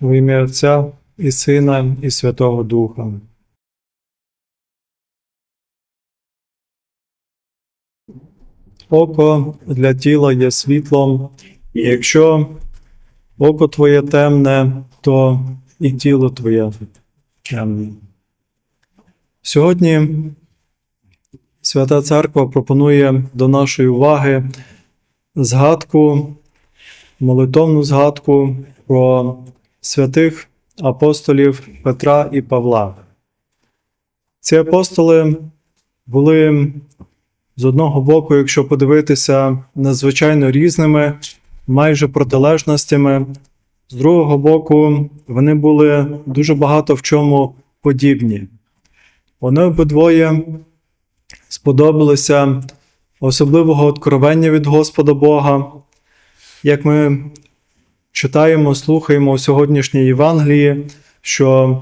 В ім'я Отця і Сина, і Святого Духа. Око для тіла є світлом, і якщо око твоє темне, то і тіло твоє темне. Сьогодні Свята Церква пропонує до нашої уваги згадку, молитовну згадку про святих апостолів Петра і Павла. Ці апостоли були з одного боку, якщо подивитися, надзвичайно різними, майже протилежностями. З другого боку, вони були дуже багато в чому подібні. Вони обидвоє сподобалися особливого откровення від Господа Бога. Як ми читаємо, слухаємо у сьогоднішній Євангелії, що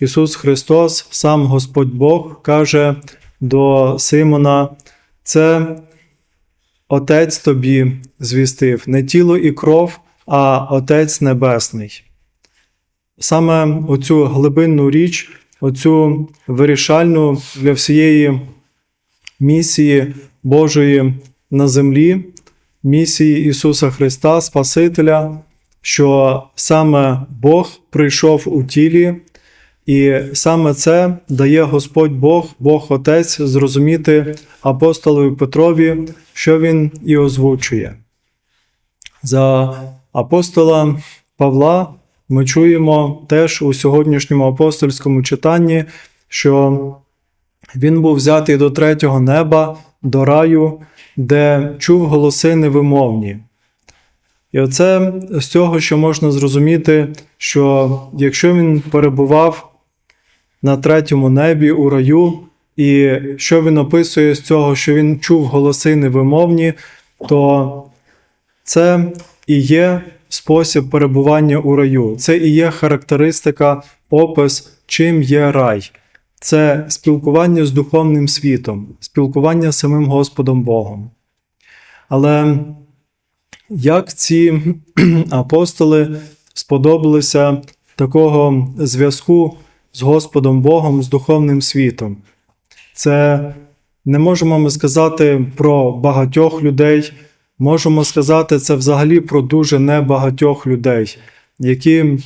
Ісус Христос, сам Господь Бог, каже до Симона: це Отець тобі звістив, не тіло і кров, а Отець Небесний. Саме оцю глибинну річ, оцю вирішальну для всієї місії Божої на землі, місії Ісуса Христа, Спасителя, що саме Бог прийшов у тілі, і саме це дає Господь Бог, Бог Отець, зрозуміти апостолові Петрові, що він і озвучує. За апостола Павла ми чуємо теж у сьогоднішньому апостольському читанні, що він був взятий до третього неба, до раю, де чув голоси невимовні. І оце з цього, що можна зрозуміти, що якщо він перебував на третьому небі у раю, і що він описує з цього, що він чув голоси невимовні, то це і є спосіб перебування у раю, це і є характеристика, опис, чим є рай. Це спілкування з духовним світом, спілкування з самим Господом Богом. Але як ці апостоли сподобалися такого зв'язку з Господом Богом, з духовним світом? Це не можемо ми сказати про багатьох людей, можемо сказати це взагалі про дуже небагатьох людей, які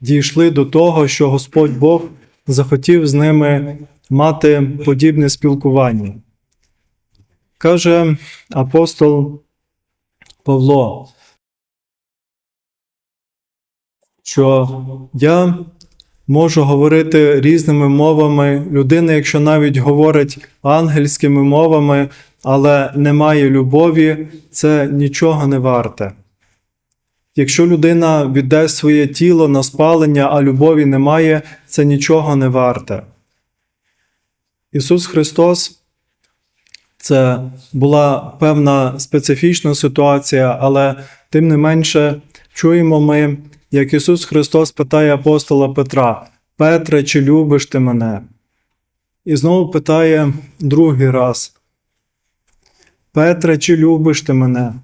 дійшли до того, що Господь Бог захотів з ними мати подібне спілкування. Каже апостол Павло, що я можу говорити різними мовами. Людина, якщо навіть говорить ангельськими мовами, але не має любові, це нічого не варте. Якщо людина віддасть своє тіло на спалення, а любові немає, це нічого не варте. Ісус Христос це була певна специфічна ситуація, але тим не менше чуємо ми, як Ісус Христос питає апостола Петра: Петре, чи любиш ти мене? І знову питає другий раз: Петре, чи любиш ти мене?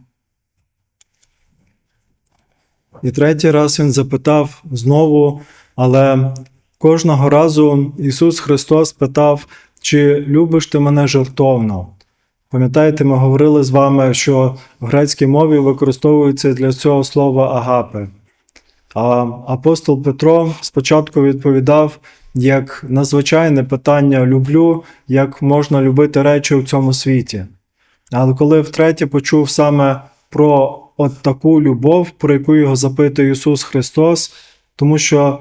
І третій раз він запитав знову, але кожного разу Ісус Христос питав, чи любиш ти мене жертовно? Пам'ятаєте, ми говорили з вами, що в грецькій мові використовується для цього слова агапи. А апостол Петро спочатку відповідав як надзвичайне питання люблю, як можна любити речі у цьому світі. Але коли втретє почув саме про от таку любов, про яку його запитує Ісус Христос, тому що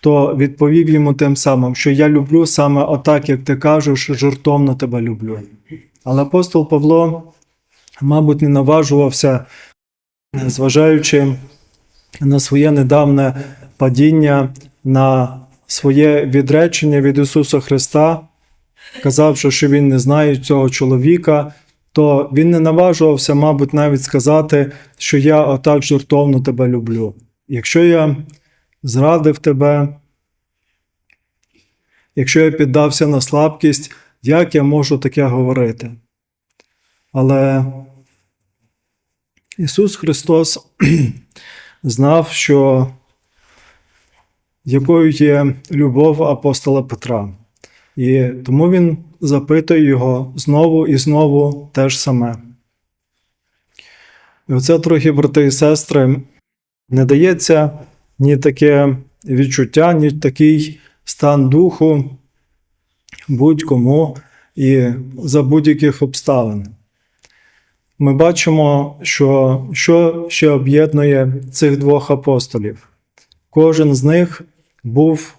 то відповів йому тим самим, що я люблю саме отак, як ти кажеш, жертовно тебе люблю. Але апостол Павло, мабуть, не наважувався, зважаючи на своє недавне падіння, на своє відречення від Ісуса Христа, казавши, що Він не знає цього чоловіка, то він не наважувався, мабуть, навіть сказати, що я отак жертовно тебе люблю. Якщо я зрадив тебе, якщо я піддався на слабкість, як я можу таке говорити? Але Ісус Христос знав, що якою є любов апостола Петра. І тому він запитує його знову і знову те ж саме. І оце, трохи, брати і сестри, не дається ні таке відчуття, ні такий стан духу будь-кому і за будь-яких обставин. Ми бачимо, що, що ще об'єднує цих двох апостолів. Кожен з них був,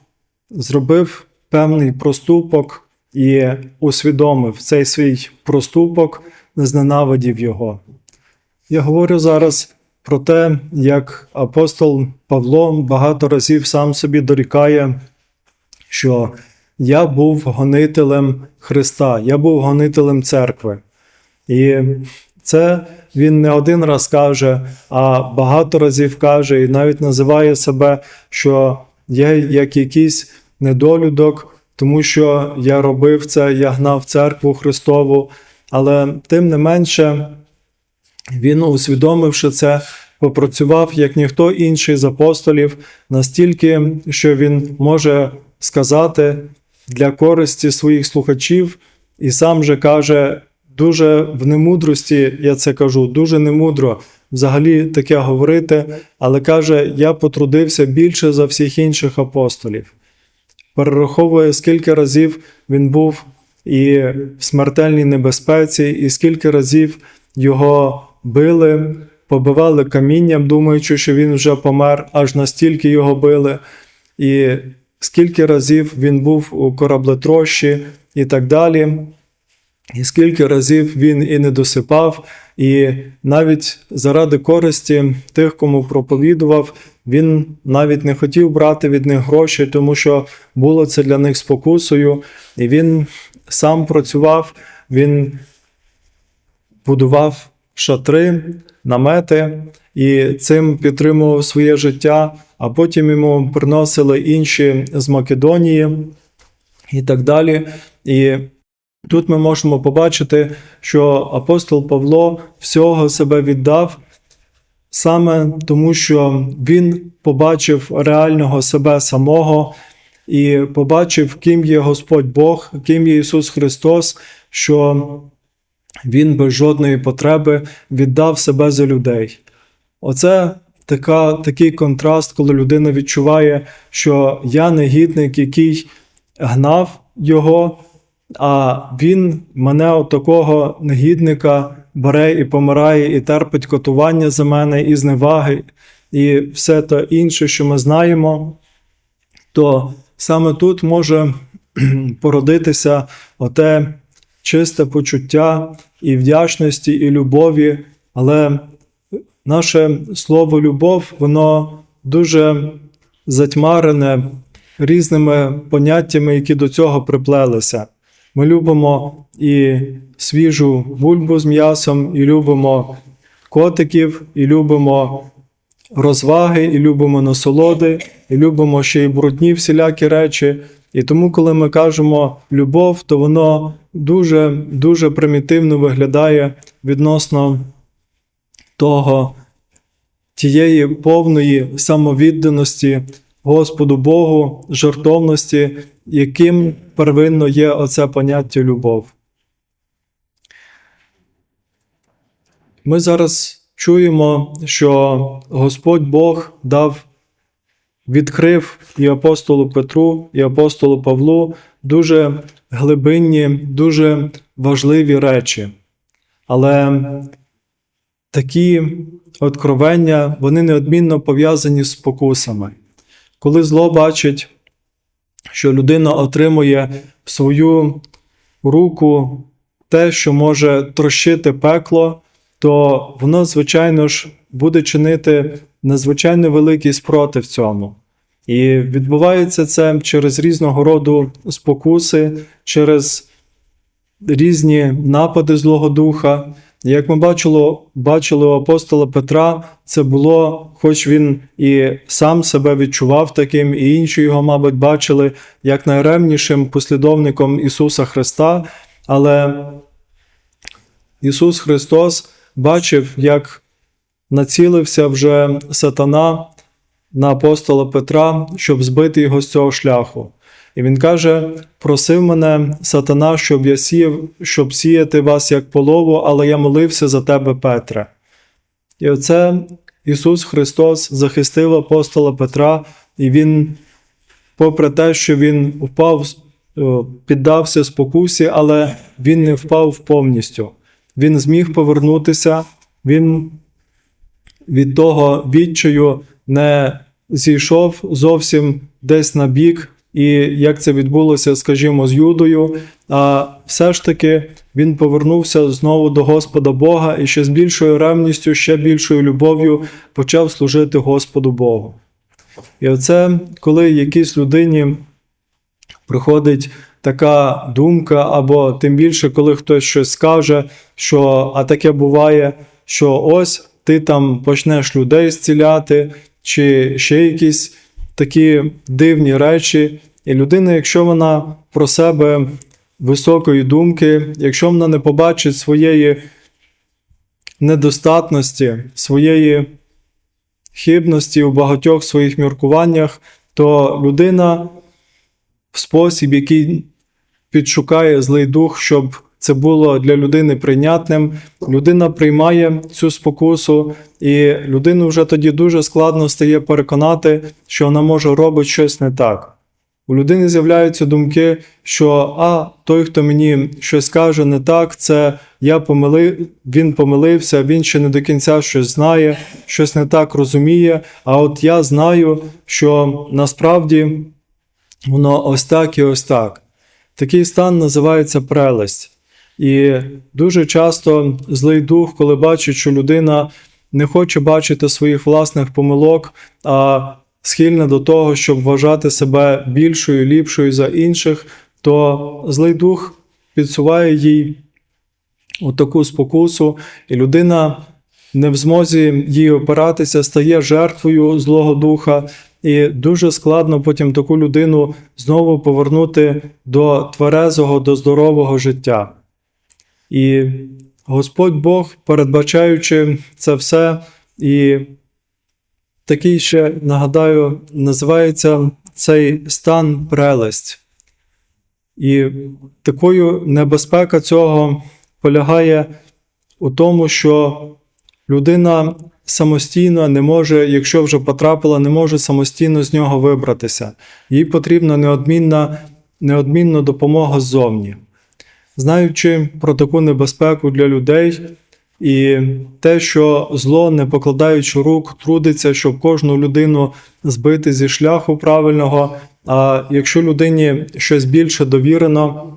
зробив певний проступок і усвідомив цей свій проступок, зненавидів його. Я говорю зараз про те, як апостол Павло багато разів сам собі дорікає, що я був гонителем Христа, я був гонителем церкви. І це він не один раз каже, а багато разів каже, і навіть називає себе, що я як якийсь недолюдок, тому що я робив це, я гнав церкву Христову. Але тим не менше, він, усвідомивши це, попрацював як ніхто інший з апостолів, настільки, що він може сказати для користі своїх слухачів, і сам же каже, дуже в немудрості, я це кажу, дуже немудро взагалі таке говорити, але каже: я потрудився більше за всіх інших апостолів. Перераховує, скільки разів він був і в смертельній небезпеці, і скільки разів його били, побивали камінням, думаючи, що він вже помер, аж настільки його били. І скільки разів він був у кораблетрощі і так далі. І скільки разів він і не досипав, і навіть заради користі тих, кому проповідував, він навіть не хотів брати від них гроші, тому що було це для них спокусою, і він сам працював, він будував шатри, намети і цим підтримував своє життя, а потім йому приносили інші з Македонії і так далі. І Тут ми можемо побачити, що апостол Павло всього себе віддав саме тому, що він побачив реального себе самого і побачив, ким є Господь Бог, ким є Ісус Христос, що Він без жодної потреби віддав себе за людей. Оце така, такий контраст, коли людина відчуває, що я негідник, який гнав його а він мене от такого негідника бере і помирає, і терпить котування за мене, і зневаги, і все те інше, що ми знаємо, то саме тут може породитися оте чисте почуття і вдячності, і любові, але наше слово любов, воно дуже затьмарене різними поняттями, які до цього приплелися. Ми любимо і свіжу бульбу з м'ясом, і любимо котиків, і любимо розваги, і любимо насолоди, і любимо ще й брудні всілякі речі. І тому, коли ми кажемо любов, то воно дуже дуже примітивно виглядає відносно того, тієї повної самовідданості Господу Богу, жертовності, яким первинно є оце поняття любов. Ми зараз чуємо, що Господь Бог дав, відкрив і апостолу Петру, і апостолу Павлу дуже глибинні, дуже важливі речі. Але такі откровення, вони неодмінно пов'язані з спокусами. Коли зло бачить, що людина отримує в свою руку те, що може трощити пекло, то воно, звичайно ж, буде чинити надзвичайно великий спротив цьому. І відбувається це через різного роду спокуси, через різні напади Злого Духа. Як ми бачили, бачили апостола Петра, це було, хоч він і сам себе відчував таким, і інші його, мабуть, бачили як найревнішим послідовником Ісуса Христа, але Ісус Христос бачив, як націлився вже сатана на апостола Петра, щоб збити його з цього шляху. І він каже: просив мене сатана, щоб я сіяв, щоб сіяти вас як полову, але я молився за тебе, Петре. І оце Ісус Христос захистив апостола Петра, і Він, попри те, що Він впав, е, піддався спокусі, але Він не впав повністю. Він зміг повернутися, Він від того відчаю не зійшов зовсім десь на бік, і як це відбулося, скажімо, з Юдою, а все ж таки він повернувся знову до Господа Бога і ще з більшою ревністю, ще більшою любов'ю почав служити Господу Богу. І оце, коли якійсь людині приходить така думка, або тим більше, коли хтось щось скаже, що а таке буває, що ось ти там почнеш людей зціляти, чи ще якісь такі дивні речі. І людина, якщо вона про себе високої думки, якщо вона не побачить своєї недостатності, своєї хибності у багатьох своїх міркуваннях, то людина в спосіб, який підшукає злий дух, щоб це було для людини прийнятним. Людина приймає цю спокусу, і людину вже тоді дуже складно стає переконати, що вона може робити щось не так. У людини з'являються думки, що а той, хто мені щось каже не так, це я помилив, він помилився, він ще не до кінця щось знає, щось не так розуміє. А от я знаю, що насправді воно ось так і ось так. Такий стан називається прелесть. І дуже часто злий дух, коли бачить, що людина не хоче бачити своїх власних помилок, а схильна до того, щоб вважати себе більшою, ліпшою за інших, то злий дух підсуває їй таку спокусу, і людина не в змозі їй опиратися, стає жертвою Злого Духа, і дуже складно потім таку людину знову повернути до тверезого, до здорового життя. І Господь Бог, передбачаючи це все, і такий ще, нагадаю, називається цей стан прелесть. І такою небезпека цього полягає у тому, що людина самостійно не може, якщо вже потрапила, не може самостійно з нього вибратися. Їй потрібна неодмінна, неодмінна допомога ззовні. Знаючи про таку небезпеку для людей і те, що зло, не покладаючи рук, трудиться, щоб кожну людину збити зі шляху правильного. А якщо людині щось більше довірено,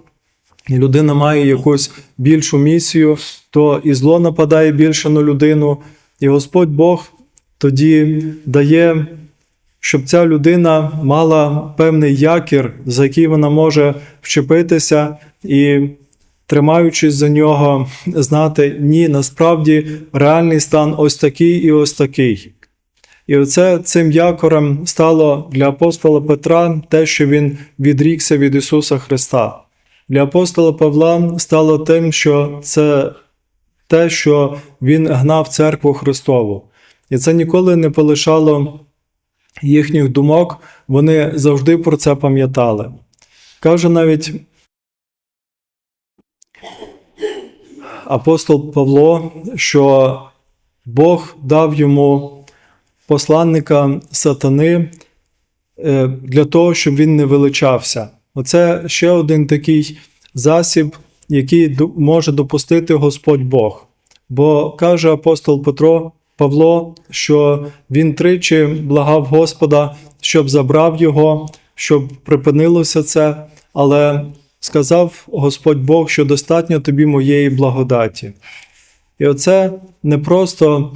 і людина має якусь більшу місію, то і зло нападає більше на людину, і Господь Бог тоді дає, щоб ця людина мала певний якір, за який вона може вчепитися і. Тримаючись за нього, знати, ні, насправді реальний стан ось такий і ось такий. І оце цим якорем стало для апостола Петра те, що він відрікся від Ісуса Христа. Для апостола Павла стало тим, що це те, що він гнав церкву Христову. І це ніколи не полишало їхніх думок, вони завжди про це пам'ятали. Каже навіть апостол Павло, що Бог дав йому посланника сатани е, для того, щоб він не величався. Оце ще один такий засіб, який може допустити Господь Бог. Бо каже апостол Петро Павло, що він тричі благав Господа, щоб забрав його, щоб припинилося це, але сказав Господь Бог, що достатньо тобі моєї благодаті. І оце не просто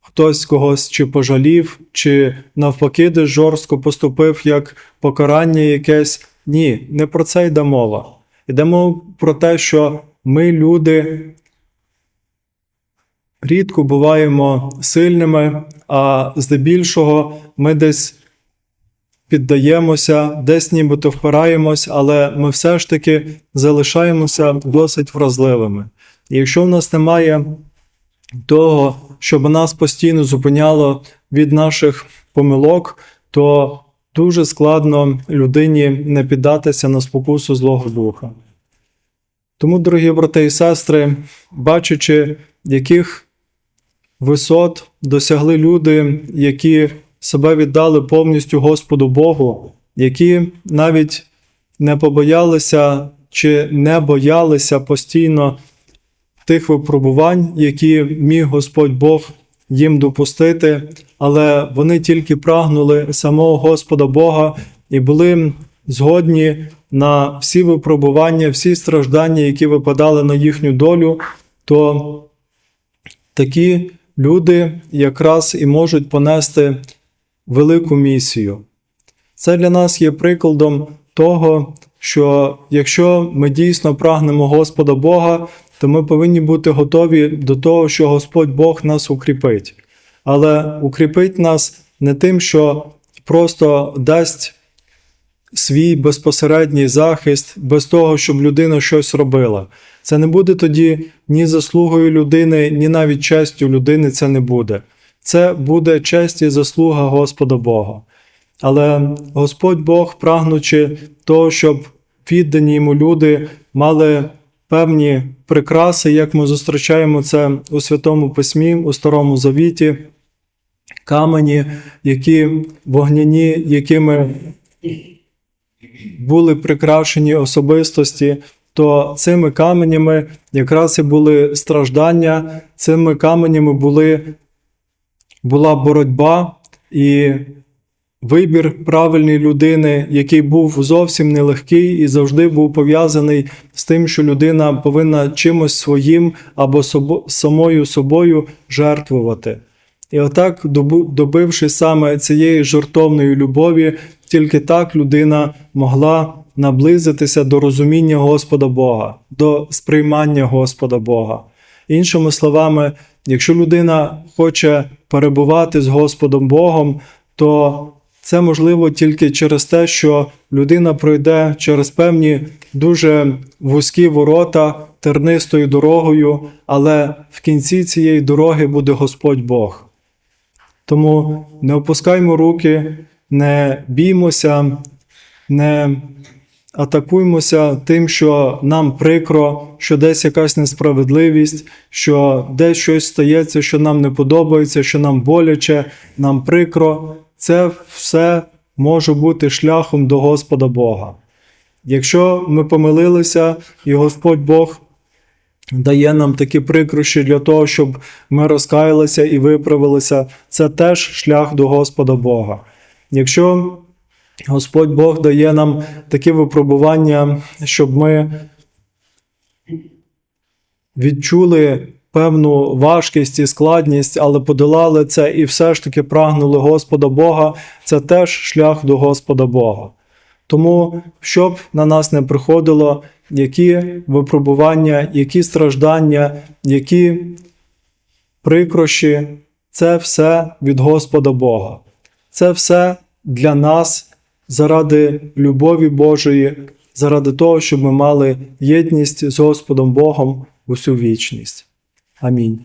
хтось когось чи пожалів, чи навпаки, десь жорстко поступив як покарання якесь. Ні, не про це йде мова. Йдемо про те, що ми, люди, рідко буваємо сильними, а здебільшого ми десь піддаємося, десь нібито впираємось, але ми все ж таки залишаємося досить вразливими. І якщо в нас немає того, щоб нас постійно зупиняло від наших помилок, то дуже складно людині не піддатися на спокусу Злого Духа. Тому, дорогі брати і сестри, бачачи, яких висот досягли люди, які себе віддали повністю Господу Богу, які навіть не побоялися чи не боялися постійно тих випробувань, які міг Господь Бог їм допустити, але вони тільки прагнули самого Господа Бога і були згодні на всі випробування, всі страждання, які випадали на їхню долю, то такі люди якраз і можуть понести велику місію. Це для нас є прикладом того, що якщо ми дійсно прагнемо Господа Бога, то ми повинні бути готові до того, що Господь Бог нас укріпить. Але укріпить нас не тим, що просто дасть свій безпосередній захист без того, щоб людина щось робила. Це не буде тоді ні заслугою людини, ні навіть честю людини це не буде. Це буде честь і заслуга Господа Бога. Але Господь Бог, прагнучи того, щоб віддані йому люди мали певні прикраси, як ми зустрічаємо це у Святому Письмі, у Старому Завіті, камені, які вогняні, якими були прикрашені особистості, то цими каменями якраз і були страждання, цими каменями були, була боротьба і вибір правильної людини, який був зовсім нелегкий і завжди був пов'язаний з тим, що людина повинна чимось своїм або собо, самою собою жертвувати. І отак, добившись саме цієї жертовної любові, тільки так людина могла наблизитися до розуміння Господа Бога, до сприймання Господа Бога. Іншими словами, якщо людина хоче перебувати з Господом Богом, то це можливо тільки через те, що людина пройде через певні дуже вузькі ворота тернистою дорогою, але в кінці цієї дороги буде Господь Бог. Тому не опускаймо руки, не біймося, не атакуймося тим, що нам прикро, що десь якась несправедливість, що десь щось стається, що нам не подобається, що нам боляче, нам прикро. Це все може бути шляхом до Господа Бога. Якщо ми помилилися, і Господь Бог дає нам такі прикрощі для того, щоб ми розкаялися і виправилися, це теж шлях до Господа Бога. Якщо Господь Бог дає нам такі випробування, щоб ми відчули певну важкість і складність, але подолали це і все ж таки прагнули Господа Бога, це теж шлях до Господа Бога. Тому, щоб на нас не приходило, які випробування, які страждання, які прикрощі, це все від Господа Бога. Це все для нас заради любові Божої, заради того, щоб ми мали єдність з Господом Богом усю вічність. Амінь.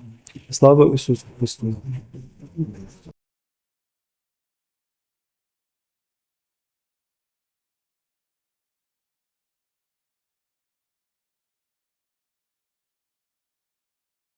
Слава Ісусу Христу!